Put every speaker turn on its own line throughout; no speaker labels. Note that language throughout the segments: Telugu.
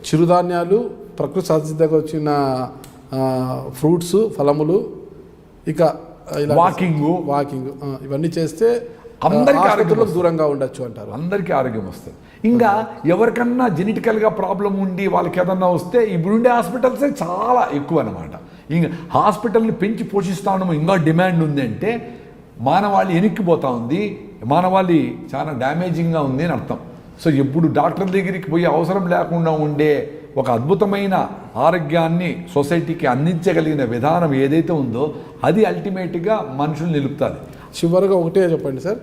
చిరుధాన్యాలు ప్రకృతి సహజంగా వచ్చిన ఫ్రూట్స్ ఫలములు ఇక
వాకింగ్.
వాకింగ్ ఇవన్నీ చేస్తే
అందరికీ ఆరోగ్యం.
దూరంగా ఉండొచ్చు అంటారు.
అందరికీ ఆరోగ్యం వస్తుంది. ఇంకా ఎవరికన్నా జెనెటికల్గా ప్రాబ్లం ఉండి వాళ్ళకి ఏదన్నా వస్తే ఇప్పుడుండే హాస్పిటల్స్ చాలా ఎక్కువ అనమాట ఇంకా హాస్పిటల్ని పెంచి పోషిస్తాను ఇంకా డిమాండ్ ఉంది అంటే మానవాళి వెనక్కిపోతా ఉంది. మానవాళి చాలా డ్యామేజింగ్గా ఉంది అని అర్థం. సో ఎప్పుడు డాక్టర్ దగ్గరికి పోయి అవసరం లేకుండా ఉండే ఒక అద్భుతమైన ఆరోగ్యాన్ని సొసైటీకి అందించగలిగిన విధానం ఏదైతే ఉందో అది అల్టిమేట్గా మనుషులు నిలుపుతుంది.
చివరిగా ఒకటే చెప్పండి సార్.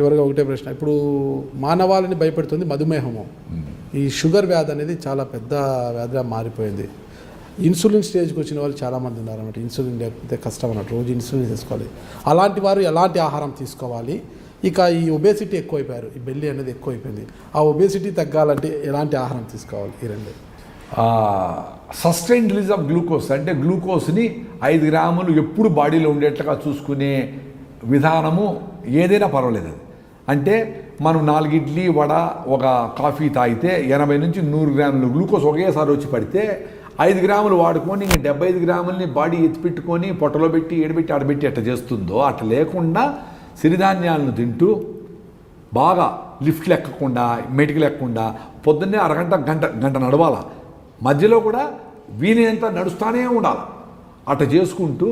చివరిగా ఒకటే ప్రశ్న. ఇప్పుడు మానవాళిని భయపెడుతుంది మధుమేహము. ఈ షుగర్ వ్యాధి అనేది చాలా పెద్ద వ్యాధిగా మారిపోయింది. ఇన్సులిన్ స్టేజ్కి వచ్చిన వాళ్ళు చాలామంది ఉన్నారన్నమాట ఇన్సులిన్ లేకపోతే కష్టం అన్నట్టు రోజు ఇన్సులిన్ తీసుకోవాలి. అలాంటి వారు ఎలాంటి ఆహారం తీసుకోవాలి? ఇక ఈ ఒబేసిటీ ఎక్కువైపోయారు. ఈ బెల్లి అనేది ఎక్కువైపోయింది. ఆ ఒబేసిటీ తగ్గాలంటే ఎలాంటి ఆహారం తీసుకోవాలి? ఈ రెండు.
Sustain release of glucose. అంటే గ్లూకోజ్ని ఐదు గ్రాములు ఎప్పుడు బాడీలో ఉండేట్లుగా చూసుకునే విధానము ఏదైనా పర్వాలేదు అది. అంటే మనం నాలుగు ఇడ్లీ వడ ఒక కాఫీ తాగితే ఎనభై నుంచి నూరు గ్రాములు గ్లూకోజ్ ఒకేసారి వచ్చి పడితే ఐదు గ్రాములు వాడుకొని ఇంక డెబ్బై ఐదు గ్రాములని బాడీ ఎత్తిపెట్టుకొని పొట్టలో పెట్టి ఏడబెట్టి ఆడబెట్టి అట్లా చేస్తుందో అట్లా లేకుండా సిరిధాన్యాలను తింటూ బాగా లిఫ్ట్లు ఎక్కకుండా మెటికలు ఎక్కకుండా పొద్దున్నే అరగంట గంట గంట నడవాల. మధ్యలో కూడా వీలైనంత నడుస్తూనే ఉండాలి. అట్ట చేసుకుంటూ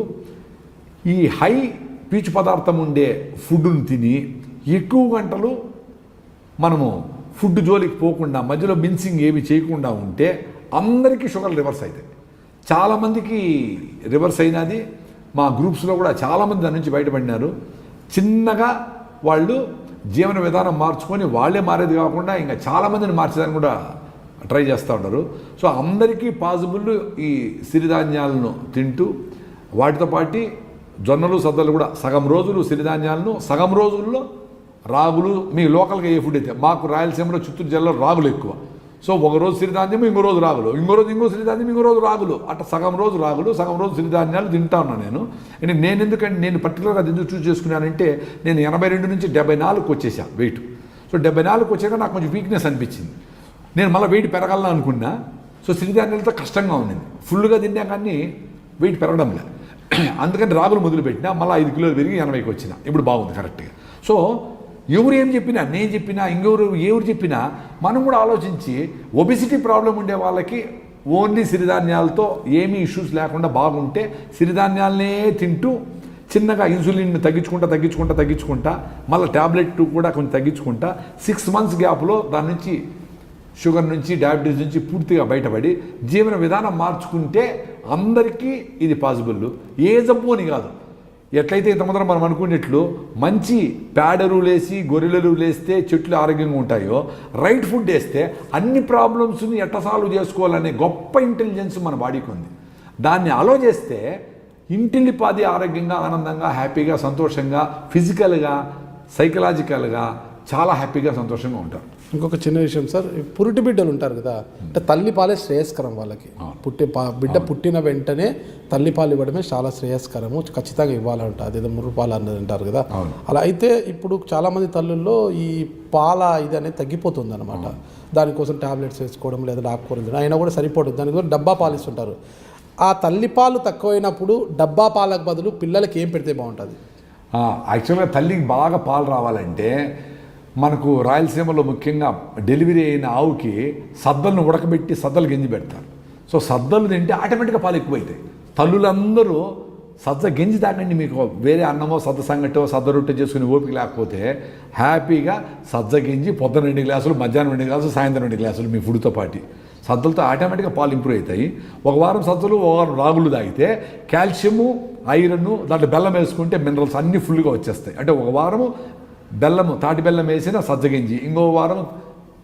ఈ హై పీచు పదార్థం ఉండే ఫుడ్ను తిని ఎక్కువ గంటలు మనము ఫుడ్ జోలికి పోకుండా మధ్యలో మిన్సింగ్ ఏమి చేయకుండా ఉంటే అందరికీ షుగర్ రివర్స్ అవుతాయి చాలామందికి రివర్స్ అయినది. మా గ్రూప్స్లో కూడా చాలామంది దాని నుంచి బయటపడినారు. చిన్నగా వాళ్ళు జీవన విధానం మార్చుకొని వాళ్ళే మారేది కాకుండా ఇంకా చాలామందిని మార్చేదాన్ని కూడా ట్రై చేస్తూ ఉంటారు. సో అందరికీ పాసిబుల్ ఈ సిరిధాన్యాలను తింటూ వాటితో పాటు జొన్నలు సద్దలు కూడా సగం రోజులు సిరిధాన్యాలను సగం రోజుల్లో రాగులు మీ లోకల్గా ఏ ఫుడ్ అయితే మాకు రాయలసీమలో చిత్తూరు జిల్లాలో రాగులు ఎక్కువ. సో ఒక రోజు సిరిధాన్యం ఇంకో రోజు రాగులు. ఇంకో రోజు ఇంకో సిరిధాన్యం ఇంకో రోజు రాగులు. అట్లా సగం రోజు రాగులు సగం రోజు సిరిధాన్యాలు తింటా ఉన్నాను నేను. అంటే నేను ఎందుకంటే నేను పర్టికులర్గా అది ఎందుకు చూస్ చేసుకున్నానంటే నేను ఎనభై రెండు నుంచి డెబ్బై నాలుగుకి వచ్చేసా వెయిట్ సో డెబ్బై నాలుగుకి వచ్చాక నాకు కొంచెం వీక్నెస్ అనిపించింది. నేను మళ్ళీ వెయిట్ పెరగాలని అనుకున్నా. సో సిరిధాన్యాలతో కష్టంగా ఉండింది ఫుల్గా తిన్నా కానీ వెయిట్ పెరగడం లేదు అందుకని రాగులు మొదలుపెట్టినా మళ్ళీ ఐదు కిలోలు పెరిగి ఎనభైకి వచ్చిన. ఇప్పుడు బాగుంది కరెక్ట్గా సో ఎవరు ఏం చెప్పినా నేను చెప్పినా ఇంకెవరు ఎవరు చెప్పినా మనం కూడా ఆలోచించి ఒబిసిటీ ప్రాబ్లం ఉండే వాళ్ళకి ఓన్లీ సిరిధాన్యాలతో ఏమీ ఇష్యూస్ లేకుండా బాగుంటే సిరిధాన్యాలనే తింటూ చిన్నగా ఇన్సులిన్ తగ్గించుకుంటా తగ్గించుకుంటా తగ్గించుకుంటా మళ్ళీ ట్యాబ్లెట్ కూడా కొంచెం తగ్గించుకుంటా సిక్స్ మంత్స్ గ్యాప్లో దాని నుంచి షుగర్ నుంచి డయాబెటీస్ నుంచి పూర్తిగా బయటపడి జీవన విధానం మార్చుకుంటే అందరికీ ఇది పాసిబుల్ ఏ జబ్బు అని కాదు. ఎట్లయితే ఇంతమంది మనం అనుకునేట్లు మంచి పేడరు లేసి గొర్రెలు లేస్తే చెట్లు ఆరోగ్యంగా ఉంటాయో రైట్ ఫుడ్ వేస్తే అన్ని ప్రాబ్లమ్స్ని ఎట్లా సాల్వ్ చేసుకోవాలనే గొప్ప ఇంటెలిజెన్స్ మన బాడీకి ఉంది. దాన్ని అలో చేస్తే ఇంటిల్లిపాది ఆరోగ్యంగా ఆనందంగా హ్యాపీగా సంతోషంగా ఫిజికల్గా సైకలాజికల్గా చాలా హ్యాపీగా సంతోషంగా ఉంటారు
ఇంకొక చిన్న విషయం సార్. పురిటి బిడ్డలు ఉంటారు కదా అంటే తల్లి పాలే శ్రేయస్కరం వాళ్ళకి. పుట్టే పా బిడ్డ పుట్టిన వెంటనే తల్లి పాలు ఇవ్వడమే చాలా శ్రేయస్కరము. ఖచ్చితంగా ఇవ్వాలంట. అదేదో ముర్రు పాలు అన్నది అంటారు కదా. అలా అయితే ఇప్పుడు చాలా మంది తల్లుల్లో ఈ పాల ఇది అనేది తగ్గిపోతుంది అనమాట దానికోసం టాబ్లెట్స్ వేసుకోవడం లేదా తినడం అయినా కూడా సరిపోతుంది దానికి కూడా డబ్బా పాలు ఇస్తుంటారు. ఆ తల్లి పాలు తక్కువైనప్పుడు డబ్బా పాలకు బదులు పిల్లలకి ఏం పెడితే బాగుంటుంది?
యాక్చువల్గా తల్లికి బాగా పాలు రావాలంటే మనకు రాయలసీమలో ముఖ్యంగా డెలివరీ అయిన ఆవుకి సద్దలను ఉడకబెట్టి సద్దలు గింజి పెడతారు. సో సద్దలు తింటే ఆటోమేటిక్గా పాలు ఎక్కువైతాయి. తల్లులందరూ సద్ద గింజి తాగండి మీకు. వేరే అన్నమో సద్ద సంగటో సద్ద రొట్టె చేసుకుని ఓపిక లేకపోతే హ్యాపీగా సజ్జ గింజి పొద్దున రెండు గ్లాసులు మధ్యాహ్నం రెండు గ్లాసులు సాయంత్రం రెండు గ్లాసులు మీ ఫుడ్తో పాటు. సద్దలతో ఆటోమేటిక్గా పాలు ఇంప్రూవ్ అవుతాయి. ఒక వారం సద్దలు ఒక వారం రాగులు తాగితే కాల్షియము ఐరన్ దాంట్లో బెల్లం వేసుకుంటే మినరల్స్ అన్నీ ఫుల్గా వచ్చేస్తాయి. అంటే ఒక వారము బెల్లము తాటి బెల్లం వేసిన సజ్జ గింజి ఇంకో వారం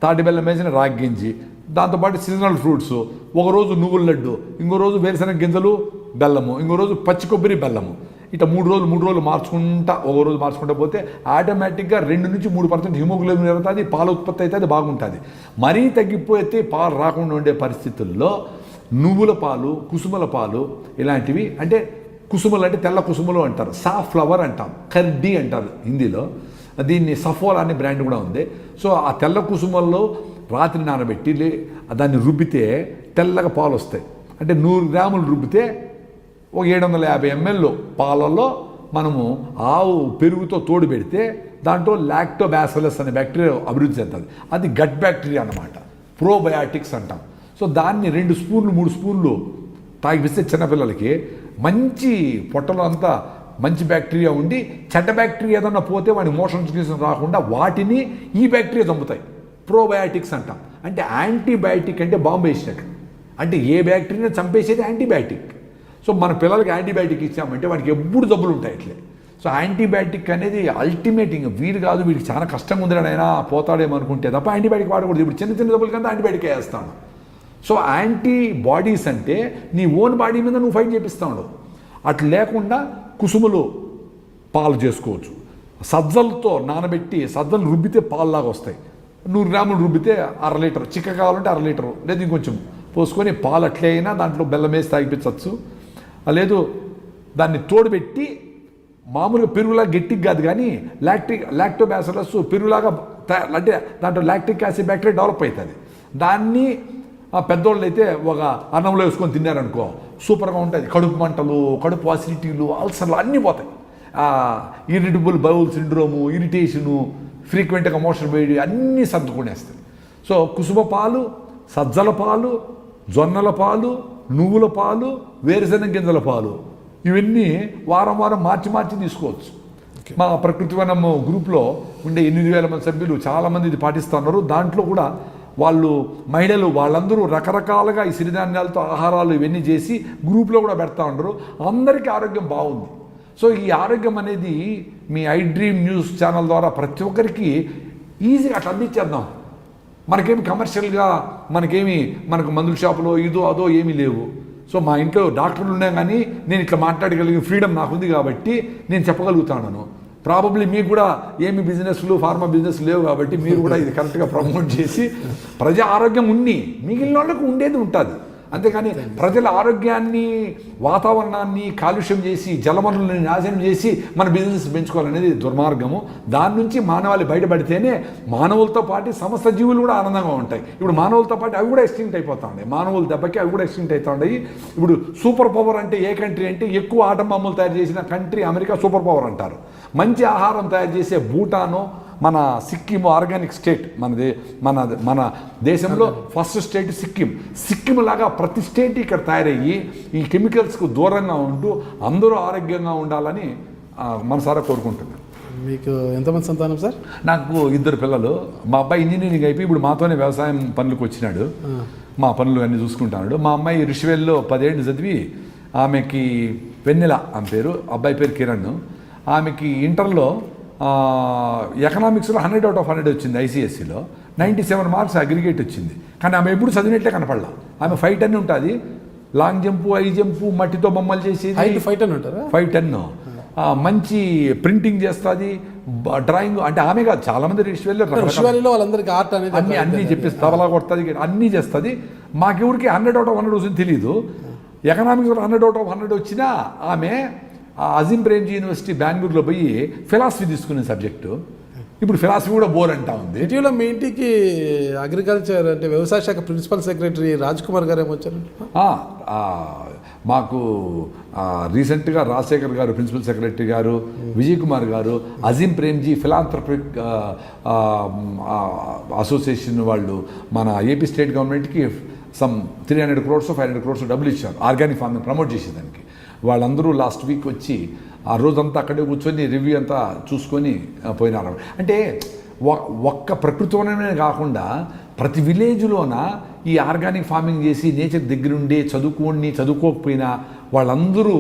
తాటి బెల్లం వేసిన రాగి గింజి దాంతోపాటు సీజనల్ ఫ్రూట్స్ ఒకరోజు నువ్వుల లడ్డు ఇంకో రోజు వేరుశనగ గింజలు బెల్లము ఇంకో రోజు పచ్చి కొబ్బరి బెల్లము. ఇట్లా మూడు రోజులు మూడు రోజులు మార్చుకుంటా ఒక రోజు మార్చుకుంటా పోతే ఆటోమేటిక్గా రెండు నుంచి మూడు పర్సెంట్ హిమోగ్లోబిన్ పెరుగుతుంది పాల ఉత్పత్తి అయితే అది బాగుంటుంది. మరీ తగ్గిపోతే పాలు రాకుండా ఉండే పరిస్థితుల్లో నువ్వుల పాలు కుసుమల పాలు ఇలాంటివి అంటే కుసుమలు అంటే తెల్ల కుసుమలు అంటారు సా ఫ్లవర్ అంటాం కర్డీ అంటారు హిందీలో. దీన్ని సఫోలా అనే బ్రాండ్ కూడా ఉంది. సో ఆ తెల్ల కుసుమల్లో రాత్రి నానబెట్టి దాన్ని రుబ్బితే తెల్లగా పాలు వస్తాయి. అంటే నూరు గ్రాములు రుబ్బితే ఒక ఏడు వందల యాభై ఎంఎల్ పాలల్లో మనము ఆవు పెరుగుతో తోడు పెడితే దాంట్లో లాక్టోబ్యాసలస్ అనే బ్యాక్టీరియా అభివృద్ధి చెందుతుంది. అది గట్ బ్యాక్టీరియా అన్నమాట. ప్రోబయాటిక్స్ అంటాం. సో దాన్ని రెండు స్పూన్లు మూడు స్పూన్లు తాగిపిస్తే చిన్నపిల్లలకి మంచి పొట్టలో అంతా మంచి బ్యాక్టీరియా ఉండి చెడ్డ బ్యాక్టీరియా ఏదన్నా పోతే వాడి మోషన్ సిక్నెస్ రాకుండా వాటిని ఈ బ్యాక్టీరియా చంపుతాయి. ప్రోబయాటిక్స్ అంటాం. అంటే యాంటీబయాటిక్ అంటే బాంబు వేసినట్టు. అంటే ఏ బ్యాక్టీరియా చంపేసేది యాంటీబయాటిక్. సో మన పిల్లలకి యాంటీబయాటిక్ ఇచ్చామంటే వాడికి ఎప్పుడు జబ్బులు ఉంటాయి ఇట్లే సో యాంటీబయాటిక్ అనేది అల్టిమేట్ ఇంకా వీరు కాదు వీడికి చాలా కష్టంగా ఉంది అయినా పోతాడేమో అనుకుంటే తప్ప యాంటీబయాటిక్ వాడకూడదు. ఇప్పుడు చిన్న చిన్న జబ్బుల కింద యాంటీబయాటిక్ వేస్తాను సో యాంటీ బాడీస్ అంటే నీ ఓన్ బాడీ మీద నువ్వు ఫైట్ చేపిస్తా ఉండవు. అట్లా లేకుండా కుసుములు పాలు చేసుకోవచ్చు. సజ్జలతో నానబెట్టి సజ్జలు రుబ్బితే పాలులాగా వస్తాయి. నూరు గ్రాములు రుబ్బితే అర లీటర్. చిక్క కావాలంటే అర లీటరు. లేదు ఇంకొంచెం. పోసుకొని పాలు అట్లే అయినా దాంట్లో బెల్లం వేసి తాగిపించవచ్చు. లేదు దాన్ని తోడుపెట్టి మామూలుగా పెరుగులాగా గట్టిగ్ కాదు కానీ లాక్టిక్ లాక్టోబ్యాసిలస్ పెరుగులాగా అంటే దాంట్లో లాక్టిక్ యాసిడ్ బ్యాక్టీరియా డెవలప్ అవుతుంది. దాన్ని ఆ పెద్దోళ్ళు అయితే ఒక అన్నంలో వేసుకొని తిన్నారనుకో సూపర్గా ఉంటుంది కడుపు మంటలు కడుపు అసిడిటీలు అల్సర్లు అన్నీ పోతాయి. ఇరిటబుల్ బౌల్ సిండ్రోము ఇరిటేషను ఫ్రీక్వెంట్గా మోషన్ వేడి అన్నీ సర్దుకునేస్తాయి. సో కుసుమ పాలు సజ్జల పాలు జొన్నల పాలు నువ్వుల పాలు వేరుశెనగ గింజల పాలు. ఇవన్నీ వారం వారం మార్చి మార్చి తీసుకోవచ్చు. మా ప్రకృతి వనం గ్రూప్లో ఉండే ఎనిమిది వేల మంది సభ్యులు చాలామంది ఇది పాటిస్తున్నారు దాంట్లో కూడా వాళ్ళు మహిళలు వాళ్ళందరూ రకరకాలుగా ఈ సిరిధాన్యాలతో ఆహారాలు ఇవన్నీ చేసి గ్రూప్లో కూడా పెడతా ఉండరు. అందరికీ ఆరోగ్యం బాగుంది. సో ఈ ఆరోగ్యం అనేది మీ ఐ డ్రీమ్ న్యూస్ ఛానల్ ద్వారా ప్రతి ఒక్కరికి ఈజీగా అట్లా అందించేద్దాం. మనకేమి కమర్షియల్గా మనకేమి మనకు మందుల షాపులో ఇదో అదో ఏమీ లేవు. సో మా ఇంట్లో డాక్టర్లు ఉన్నా కానీ నేను ఇట్లా మాట్లాడగలిగిన ఫ్రీడమ్ నాకు ఉంది కాబట్టి నేను చెప్పగలుగుతాను ప్రాబబ్లీ మీకు కూడా ఏమి బిజినెస్లు ఫార్మా బిజినెస్ లేవు కాబట్టి మీరు కూడా ఇది కరెక్ట్గా ప్రమోట్ చేసి ప్రజా ఆరోగ్యం ఉన్ని మిగిలిన వాళ్ళకు ఉండేది ఉంటుంది. అంతేకాని ప్రజల ఆరోగ్యాన్ని వాతావరణాన్ని కాలుష్యం చేసి జలవనరులను నాశనం చేసి మన బిజినెస్ పెంచుకోవాలనేది దుర్మార్గము. దాని నుంచి మానవాళి బయటపడితేనే మానవులతో పాటు సమస్త జీవులు కూడా ఆనందంగా ఉంటాయి. ఇప్పుడు మానవులతో పాటు అవి కూడా ఎక్స్టింక్ట్ అయిపోతా ఉన్నాయి మానవుల దెబ్బకి అవి కూడా ఎక్స్టింక్ట్ అవుతా ఉన్నాయి ఇప్పుడు సూపర్ పవర్ అంటే ఏ కంట్రీ అంటే ఎక్కువ ఆటం బొమ్మలు తయారు చేసిన కంట్రీ అమెరికా సూపర్ పవర్ అంటారు. మంచి ఆహారం తయారు చేసే భూటాను మన సిక్కిం ఆర్గానిక్ స్టేట్ మనది మన మన దేశంలో ఫస్ట్ స్టేట్ సిక్కిం. సిక్కిం లాగా ప్రతి స్టేట్ ఇక్కడ తయారయ్యి ఈ కెమికల్స్కు దూరంగా ఉంటూ అందరూ ఆరోగ్యంగా ఉండాలని మనసారా కోరుకుంటున్నాను
మీకు ఎంతమంది సంతానం సార్?
నాకు ఇద్దరు పిల్లలు. మా అబ్బాయి ఇంజనీరింగ్ అయిపోయి ఇప్పుడు మాతోనే వ్యవసాయం పనులకు వచ్చినాడు. మా పనులు అన్నీ చూసుకుంటున్నాడు. మా అమ్మాయి రిషివేల్లో పదేళ్ళు చదివి ఆమెకి వెన్నెల ఆమె పేరు. అబ్బాయి పేరు కిరణ్. ఆమెకి ఇంటర్లో ఎకనామిక్స్లో హండ్రెడ్ అవుట్ ఆఫ్ హండ్రెడ్ వచ్చింది ఐసీఎస్సిలో నైంటీ సెవెన్ మార్క్స్ అగ్రిగేట్ వచ్చింది. కానీ ఆమె ఎప్పుడు చదివినట్లే కనపడలా. ఆమె ఫైవ్ టెన్ ఉంటుంది. లాంగ్ జంపు హై జంపు మట్టితో బొమ్మలు
హైట్ ఫైట్ అని ఉంటారా?
ఫైవ్ టెన్ మంచి ప్రింటింగ్ చేస్తుంది. డ్రాయింగ్ అంటే ఆమె కాదు చాలా మంది
వాళ్ళందరికీ ఆర్ట్ అనేది
అన్ని అన్ని చెప్పేసి తబలా కొడుతుంది అన్నీ చేస్తుంది. మాకెవరికి హండ్రెడ్ అవుట్ ఆఫ్ హండ్రెడ్ వచ్చింది తెలియదు ఎకనామిక్స్లో హండ్రెడ్ అవుట్ ఆఫ్ హండ్రెడ్ వచ్చినా ఆమె అజిం ప్రేమ్జీ యూనివర్సిటీ బెంగళూరులో పోయి ఫిలాసఫీ తీసుకునే సబ్జెక్టు. ఇప్పుడు ఫిలాసఫీ కూడా బోర్ అంటా ఉంది.
ఇటీవల మీ ఇంటికి అగ్రికల్చర్ అంటే వ్యవసాయ శాఖ ప్రిన్సిపల్ సెక్రటరీ రాజ్ కుమార్ గారు ఏమొచ్చారు
ఆ, ఆ, మాకు ఆ, రీసెంట్గా రాజశేఖర్ గారు ప్రిన్సిపల్ సెక్రటరీ గారు విజయ్ కుమార్ గారు అజీం ప్రేమ్జీ ఫిలాంథ్రపిక్ అసోసియేషన్ వాళ్ళు మన ఏపీ స్టేట్ గవర్నమెంట్కి some three hundred crores five hundred crores డబ్బులు ఇచ్చారు. ఆర్గానిక్ ఫార్మింగ్ ప్రమోట్ చేసేదానికి. వాళ్ళందరూ లాస్ట్ వీక్ వచ్చి ఆ రోజంతా అక్కడే కూర్చొని రివ్యూ అంతా చూసుకొని పోయినారు. అంటే ఒక్క ప్రకృతివనమే కాకుండా ప్రతి విలేజ్లోన ఈ ఆర్గానిక్ ఫార్మింగ్ చేసి నేచర్ దగ్గరుండి చదువుకోని చదువుకోకపోయినా వాళ్ళందరూ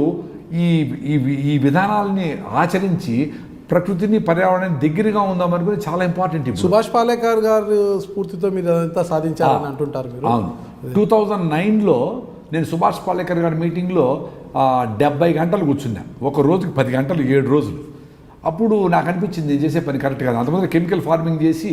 ఈ ఈ ఈ విధానాలని ఆచరించి ప్రకృతిని పర్యావరణాన్ని దగ్గరగా ఉందామనుకుని చాలా ఇంపార్టెంట్
సుభాష్ పాలేకర్ గారు స్ఫూర్తితో మీరు అదంతా సాధించారని అంటుంటారు మీరు.
అవును. టూ థౌజండ్ నైన్లో నేను సుభాష్ పాలేకర్ గారి మీటింగ్లో డెబ్బై గంటలు కూర్చున్నా. ఒక రోజుకి పది గంటలు ఏడు రోజులు. అప్పుడు నాకు అనిపించింది నేను చేసే పని కరెక్ట్ కాదు. అంతమంది కెమికల్ ఫార్మింగ్ చేసి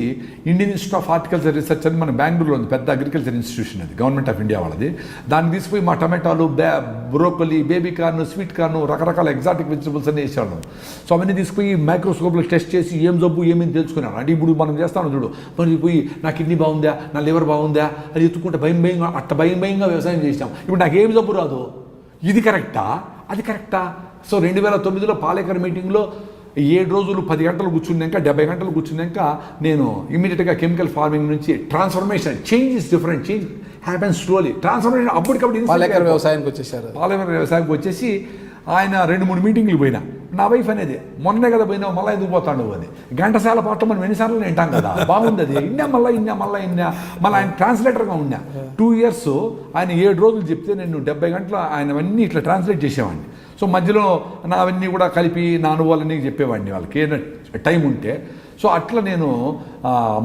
Indian institute of horticulture research అని మన బెంగళూరులో ఉంది పెద్ద అగ్రికల్చర్ ఇన్స్టిట్యూషన్ అది గవర్నమెంట్ ఆఫ్ ఇండియా వాళ్ళది. దాన్ని తీసుకుపోయి మా టమాటాలు బ్యా broccoli baby corn sweet corn రకరకాల ఎగ్జాటిక్ వెజిటబుల్స్ అన్ని వేసేవాళ్ళం. సో అవన్నీ తీసుకుపోయి మైక్రోస్కోప్లో టెస్ట్ చేసి ఏం జబ్బు ఏమేమి తెలుసుకున్నాను అంటే ఇప్పుడు మనం చేస్తాను చూడు మరి పోయి నా కిడ్నీ బాగుందా నా లివర్ బాగుందా అది ఎత్తుకుంటే భయం భయంగా అట్ట భయం భయంగా వ్యవసాయం చేసాం ఇప్పుడు నాకు ఏమి జబ్బు రాదు? ఇది కరెక్టా? అది కరెక్టా? సో రెండు వేల తొమ్మిదిలో పాలేకర్ మీటింగ్లో ఏడు రోజులు పది గంటలు కూర్చున్నాక డెబ్బై గంటలు కూర్చున్నాక నేను ఇమీడియట్గా కెమికల్ ఫార్మింగ్ నుంచి transformation change is different change happen slowly transformation అప్పటికప్పుడు
పాలేకర్. వ్యవసాయానికి వచ్చేసారు.
పాలెవరం వ్యవసాయంకి వచ్చేసి ఆయన రెండు మూడు మీటింగ్లు పోయినా. నా వైఫ్ అనేది మొన్నే కదా పోయినా మళ్ళీ ఎందుకు పోతాడు అని. ఘంటసాల పాట మనం ఎన్నిసార్లు వింటాం కదా. బాగుంది అది ఇన్నా మళ్ళీ ఇన్నా మళ్ళీ ఇన్నా. మళ్ళీ ఆయన ట్రాన్స్లేటర్గా ఉన్నా. టూ ఇయర్స్ ఆయన ఏడు రోజులు చెప్తే నేను డెబ్బై గంటలు ఆయన అన్నీ ఇట్లా ట్రాన్స్లేట్ చేసేవాడిని. సో మధ్యలో నా అవన్నీ కూడా కలిపి నా అనుభవాలన్నీ చెప్పేవాడిని వాళ్ళకి. ఏదైనా టైం ఉంటే. సో అట్లా నేను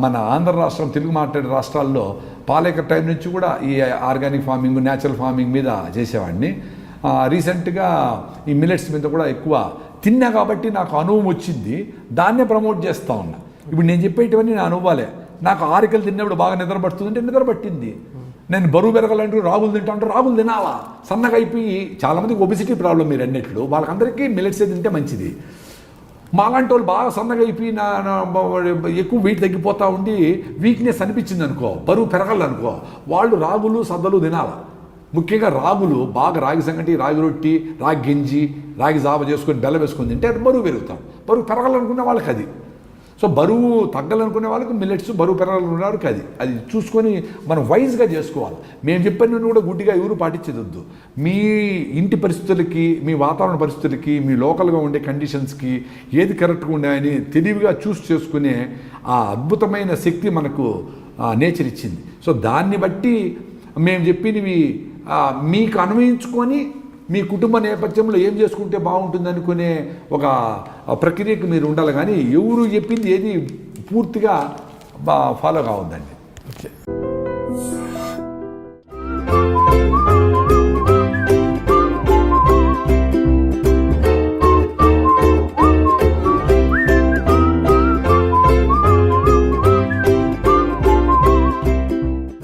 మన ఆంధ్ర రాష్ట్రం తెలుగు మాట్లాడే రాష్ట్రాల్లో పాలేకర్ టైం నుంచి కూడా ఈ ఆర్గానిక్ ఫార్మింగ్ న్యాచురల్ ఫార్మింగ్ మీద చేసేవాడిని. రీసెంట్గా ఈ మిల్లెట్స్ మీద కూడా ఎక్కువ తిన్నా కాబట్టి నాకు అనుభవం వచ్చింది దాన్నే ప్రమోట్ చేస్తూ ఉన్నా. ఇప్పుడు నేను చెప్పేటివన్నీ నా అనుభవాలే నాకు ఆరికలు తిన్నప్పుడు బాగా నిద్ర పడుతుందంటే నిద్ర పట్టింది. నేను బరువు పెరగాలంటూ రాగులు తింటా అంటే రాగులు తినాలా? సన్నగా అయిపోయి చాలామందికి ఒబిసిటీ ప్రాబ్లం మీరు అన్నట్లు వాళ్ళకందరికీ మిలెట్సే తింటే మంచిది. మాలాంటి వాళ్ళు బాగా సన్నగా అయిపోయి నా ఎక్కువ వెయిట్ తగ్గిపోతూ ఉండి వీక్నెస్ అనిపించింది అనుకో బరువు పెరగాలనుకో వాళ్ళు రాగులు సద్దలు తినాలా? ముఖ్యంగా రాగులు బాగా రాగి సంగటి రాగి రొట్టి రాగి గింజి రాగి జావ చేసుకొని బెల్లం వేసుకొని తింటే అది బరువు పెరుగుతాం. బరువు పెరగాలనుకునే వాళ్ళకి అది. సో బరువు తగ్గాలనుకునే వాళ్ళకి మిల్లెట్స్ బరువు పెరగాలనుకునే వాళ్ళకి అది. అది చూసుకొని మనం వైజ్గా చేసుకోవాలి. మేము చెప్పిన కూడా గుడ్డిగా ఎవరు పాటించేది మీ ఇంటి పరిస్థితులకి మీ వాతావరణ పరిస్థితులకి మీ లోకల్గా ఉండే కండిషన్స్కి ఏది కరెక్ట్గా ఉన్నాయని తెలివిగా చూస్ చేసుకునే ఆ అద్భుతమైన శక్తి మనకు నేచర్ ఇచ్చింది. సో దాన్ని బట్టి మేము చెప్పినవి మీకు అన్వయించుకొని మీ కుటుంబ నేపథ్యంలో ఏం చేసుకుంటే బాగుంటుంది అనుకునే ఒక ప్రక్రియకు మీరు ఉండాలి. కానీ ఎవరు చెప్పింది ఏది పూర్తిగా ఫాలో కావద్దండి.
ఓకే.